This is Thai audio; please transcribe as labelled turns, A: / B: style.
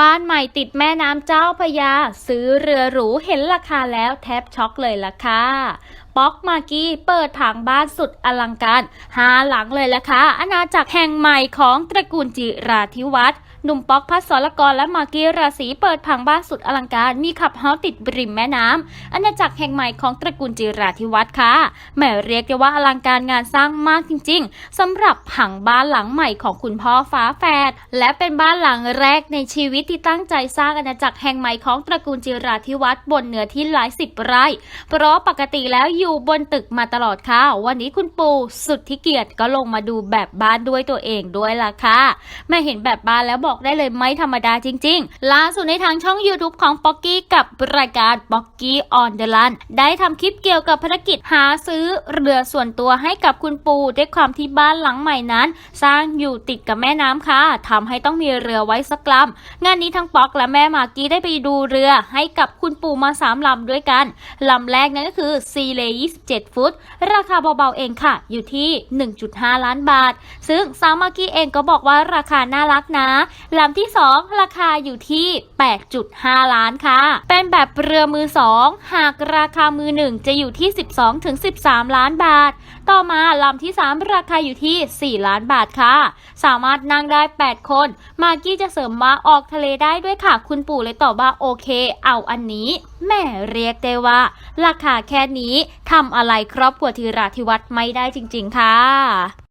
A: บ้านใหม่ติดแม่น้ำเจ้าพยา ซื้อเรือหรูเห็นราคาแล้วแทบช็อกเลยล่ะค่ะ ป๊อกมากี้เปิดผังบ้านสุดอลังการหาหลังเลยล่ะค่ะอาณาจักรแห่งใหม่ของตระกูลจิราธิวัฒน์หนุ่มป๊อกพัศรกรและมากี้ราศีเปิดผังบ้านสุดอลังการ มีขับเฮาติดริมแม่น้ำอาณาจักรแห่งใหม่ของตระกูลจิราธิวัฒน์ค่ะแหมเรียกได้ว่าอลังการงานสร้างมากจริง ๆสำหรับผังบ้านหลังใหม่ของคุณพ่อฟ้าแฝดและเป็นบ้านหลังแรกในชีวิตที่ตั้งใจสร้างอาณาจักรแห่งใหม่ของตระกูลจิราธิวัฒน์บนเนื้อที่หลายสิบไร่เพราะปกติแล้วอยู่ยู่บนตึกมาตลอดค่ะ วันนี้คุณปู่สุดที่เกียรติก็ลงมาดูแบบบ้านด้วยตัวเองด้วยล่ะค่ะ แม่เห็นแบบบ้านแล้วบอกได้เลยไม่ธรรมดาจริงๆ ล่าสุดในทางช่อง YouTube ของป๊อกกี้กับรายการป๊อกกี้ออนเดอะลันได้ทำคลิปเกี่ยวกับภารกิจหาซื้อเรือส่วนตัวให้กับคุณปู่ด้วยความที่บ้านหลังใหม่นั้น สร้างอยู่ติดกับแม่น้ำค่ะทำให้ต้องมีเรือไว้สักลำงานนี้ทั้งป๊อกและแม่มากี้ได้ไปดูเรือให้กับคุณปู่มาสามลำด้วยกันลำแรกนั่นก็คือซีเล27 ฟุต ราคาเบาๆเองค่ะ อยู่ที่ 1.5 ล้านบาท ซึ่งสาวมากี้เองก็บอกว่าราคาน่ารักนะลำที่ 2 ราคาอยู่ที่ 8.5 ล้านค่ะ เป็นแบบเรือมือ 2 หากราคามือ 1 จะอยู่ที่ 12-13 ล้านบาท ต่อมาลำที่ 3 ราคาอยู่ที่ 4 ล้านบาทค่ะ สามารถนั่งได้ 8 คน มากกี้จะเสริมว่าออกทะเลได้ด้วยค่ะ คุณปู่เลยตอบว่าโอเค เอาอันนี้ แม่เรียกได้ว่า ราคาแค่นี้ทำอะไรครอบครัวธีราธิวัฒน์ไม่ได้จริง ๆ ค่ะ